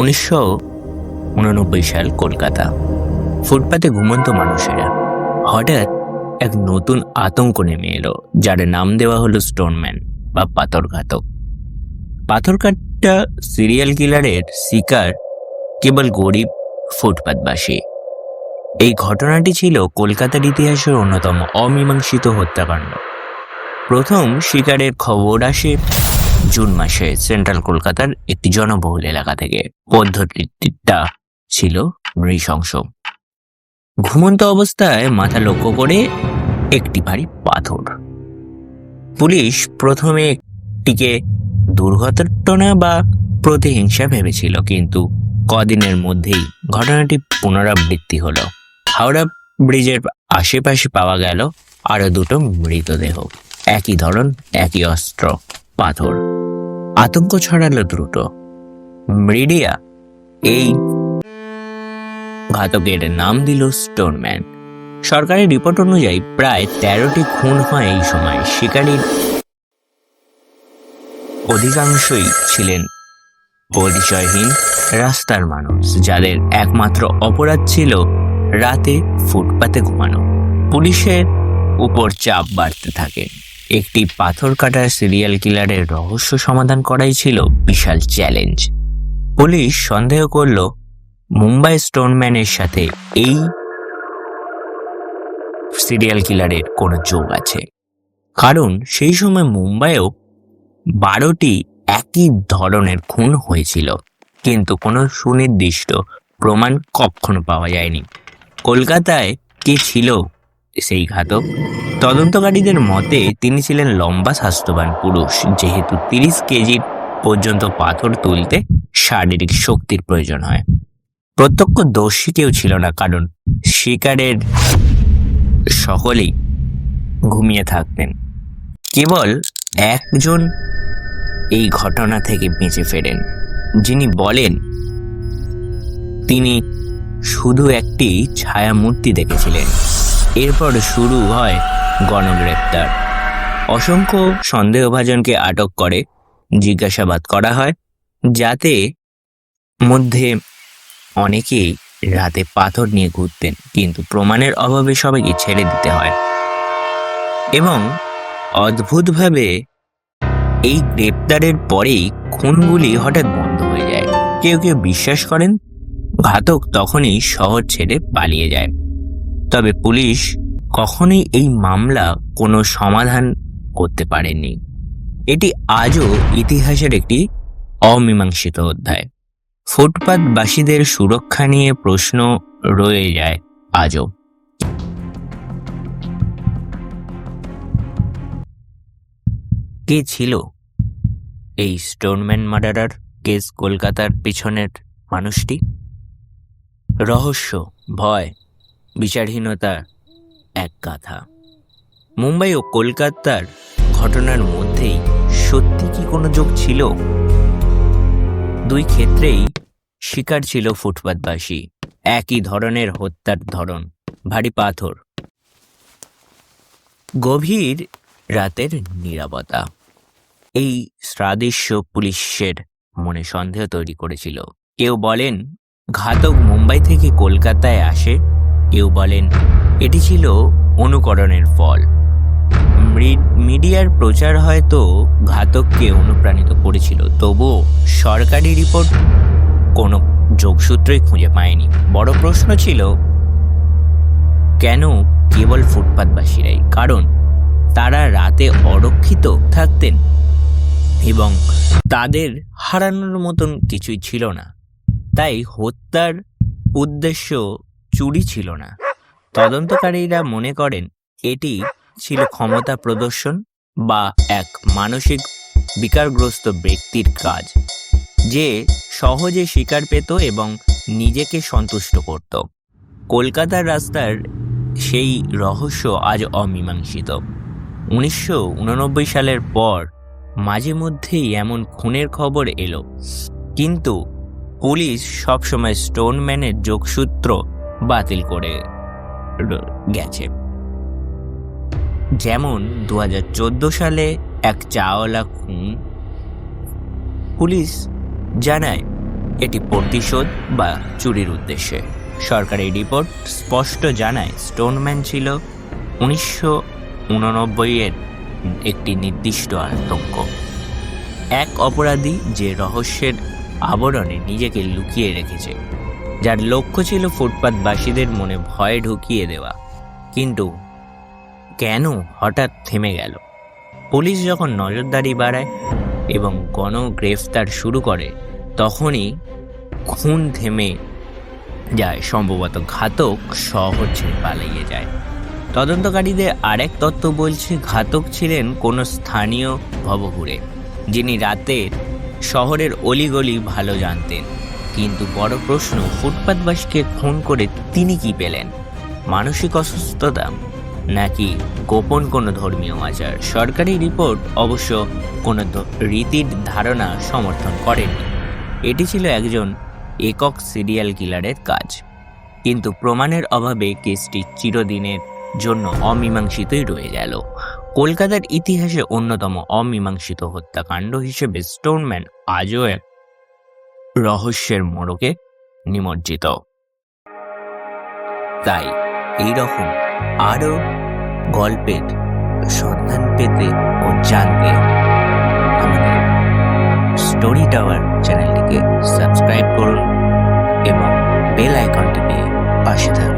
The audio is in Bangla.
উনিশশো উননব্বই সাল কলকাতা। ফুটপাতে ঘুমন্ত মানুষেরা হঠাৎ এক নতুন আতঙ্ক নেমে এলো, যার নাম দেওয়া হলো স্টোনম্যান বা পাথরঘাতক পাথরঘাটটা সিরিয়াল কিলারের শিকার কেবল গরিব ফুটপাতবাসী। এই ঘটনাটি ছিল কলকাতার ইতিহাসের অন্যতম অমীমাংসিত হত্যাকাণ্ড। প্রথম শিকারের খবর আসে জুন মাসে সেন্ট্রাল কলকাতার একটি জনবহুল এলাকা থেকে পদ্ধতিটা ছিল নৃশংস। ঘুমন্ত অবস্থায় মাথা লক্ষ্য করে একটি ভারী পাথর। পুলিশ প্রথমে একটিকে দুর্ঘটনা বা প্রতিহিংসা ভেবেছিল, কিন্তু কদিনের মধ্যেই ঘটনাটি পুনরাবৃত্তি হলো। হাওড়া ব্রিজের আশেপাশে পাওয়া গেল আরও দুটো মৃতদেহ। একই ধরন, একই অস্ত্র। পাথর। আতঙ্ক ছড়ালো দ্রুত। মিডিয়া, এই ঘাতকের নাম দিল স্টোনম্যান। সরকারি রিপোর্ট অনুযায়ী প্রায় তেরোটি খুন হয় এই সময়। শিকারীর অধিকাংশই ছিলেন পরিচয়হীন রাস্তার মানুষ, যাদের একমাত্র অপরাধ ছিল রাতে ফুটপাতে ঘুমানো। পুলিশের উপর চাপ বাড়তে থাকে। একটি পাথর কাটার সিরিয়াল কিলারের রহস্য সমাধান করাই ছিল বিশাল চ্যালেঞ্জ পুলিশ সন্দেহ করল, মুম্বাই স্টোনম্যানের সাথে এই সিরিয়াল কিলারের কোনো যোগ আছে। কারণ সেই সময় মুম্বাইও বারোটি একই ধরনের খুন হয়েছিল, কিন্তু কোনো সুনির্দিষ্ট প্রমাণ কখনো পাওয়া যায়নি। কলকাতায় কি ছিল সেই ঘাতক। তদন্তকারীদের মতে, তিনি ছিলেন লম্বা স্বাস্থ্যবান পুরুষ, যেহেতু তিরিশ কেজি পর্যন্ত পাথর তুলতে শারীরিক শক্তির প্রয়োজন হয়। প্রত্যক্ষদর্শী কেউ ছিল না, কারণ শিকারের সকলেই ঘুমিয়ে থাকতেন। কেবল একজন এই ঘটনা থেকে বেঁচে ফেরেন, যিনি বলেন, তিনি শুধু একটি ছায়ামূর্তি দেখেছিলেন। এরপর শুরু হয় গণগ্রেপ্তার অসংখ্য সন্দেহভাজনকে আটক করে, জিজ্ঞাসাবাদ করা হয়, যাতে মধ্যে অনেকেই রাতে পাথর নিয়ে ঘুরতেন, কিন্তু প্রমাণের অভাবে সবাইকে ছেড়ে দিতে হয়। এবং অদ্ভুতভাবে এই গ্রেপ্তারের পরেই খুনগুলি হঠাৎ বন্ধ হয়ে যায়। কেউ কেউ বিশ্বাস করেন, ঘাতক তখনই শহর ছেড়ে পালিয়ে যায়। তবে পুলিশ কখনোই এই মামলা কোনো সমাধান করতে পারেনি। এটি আজও ইতিহাসের একটি অমীমাংসিত অধ্যায়। ফুটপাতবাসীদের সুরক্ষা নিয়ে প্রশ্ন রয়ে যায় আজও। কে ছিল এই স্টোনম্যান মার্ডারার কেস কলকাতার পিছনের মানুষটি? রহস্য, ভয় বিচারহীনতা এক গাথা। মুম্বাই ও কলকাতার ঘটনার মধ্যেই সত্যি কি কোনো যোগ ছিল? দুই ক্ষেত্রেই শিকার ছিল ফুটপাতবাসী। একই ধরনের হত্যার ধরন, ভারী পাথর। গভীর রাতের নিরাপত্তা এই সাদৃশ্য পুলিশের মনে সন্দেহ তৈরি করেছিল। কেউ বলেন, ঘাতক মুম্বাই থেকে কলকাতায় আসে কেউ বলেন, এটি ছিল অনুকরণের ফল। মিডিয়ার প্রচার হয়তো ঘাতককে অনুপ্রাণিত করেছিল তবুও সরকারি রিপোর্ট কোনো যোগসূত্রই খুঁজে পায়নি। বড় প্রশ্ন ছিল, কেন কেবল ফুটপাতবাসীরাই? কারণ তারা রাতে অরক্ষিত থাকতেন এবং তাদের হারানোর মতন কিছুই ছিল না। তাই হত্যার উদ্দেশ্য চুরি ছিল না। তদন্তকারীরা মনে করেন এটি ছিল ক্ষমতা প্রদর্শন বা এক মানসিক বিকারগ্রস্ত ব্যক্তির কাজ, যে সহজে শিকার পেত এবং নিজেকে সন্তুষ্ট করত। কলকাতার রাস্তার সেই রহস্য আজ অমীমাংসিত। উনিশশো উননব্বই সালের পর মাঝে মধ্যেই এমন খুনের খবর এলো। কিন্তু পুলিশ সবসময় স্টোনম্যানের যোগসূত্র বাতিল করে গেছে। যেমন দু হাজার চোদ্দ সালে এক চাওয়ালা খুন। পুলিশ জানায় এটি প্রতিশোধ বা চুরির উদ্দেশ্যে। সরকারি রিপোর্ট স্পষ্ট জানায় স্টোনম্যান ছিল উনিশশো উননব্বই এর একটি নির্দিষ্ট আতঙ্ক। এক অপরাধী যে রহস্যের আবরণে নিজেকে লুকিয়ে রেখেছে। যার লক্ষ্য ছিল ফুটপাতবাসীদের মনে ভয় ঢুকিয়ে দেওয়া। কিন্তু কেন হঠাৎ থেমে গেল? পুলিশ যখন নজরদারি বাড়ায় এবং গণ গ্রেফতার শুরু করে, তখনই খুন থেমে যায়, সম্ভবত ঘাতক ছেড়ে পালিয়ে যায়। তদন্তকারীদের আরেক তত্ত্ব বলছে, ঘাতক ছিলেন কোনো স্থানীয় ভবঘুরে, যিনি রাতের শহরের অলিগলি ভালো জানতেন। কিন্তু বড় প্রশ্ন, ফুটপাতবাসীকে খুন করে তিনি কি পেলেন? মানসিক অসুস্থতা নাকি গোপন কোনো ধর্মীয় আচার? সরকারি রিপোর্ট অবশ্য কোনো রীতির ধারণা সমর্থন করেনি। এটি ছিল একজন একক সিরিয়াল কিলারের কাজ। কিন্তু প্রমাণের অভাবে কেসটি চিরদিনের জন্য অমীমাংসিতই রয়ে গেল। কলকাতার ইতিহাসে অন্যতম অমীমাংসিত হত্যাকাণ্ড হিসেবে স্টোনম্যান আজও এক রহস্যের মোড়কে নিমজ্জিত। তাই এইরকম আরও গল্পের সন্ধান পেতে ও জানতে আমাদের স্টোরি টাওয়ার চ্যানেলটিকে সাবস্ক্রাইব করুন এবং বেল আইকনটি পেয়ে পাশে থাকুন।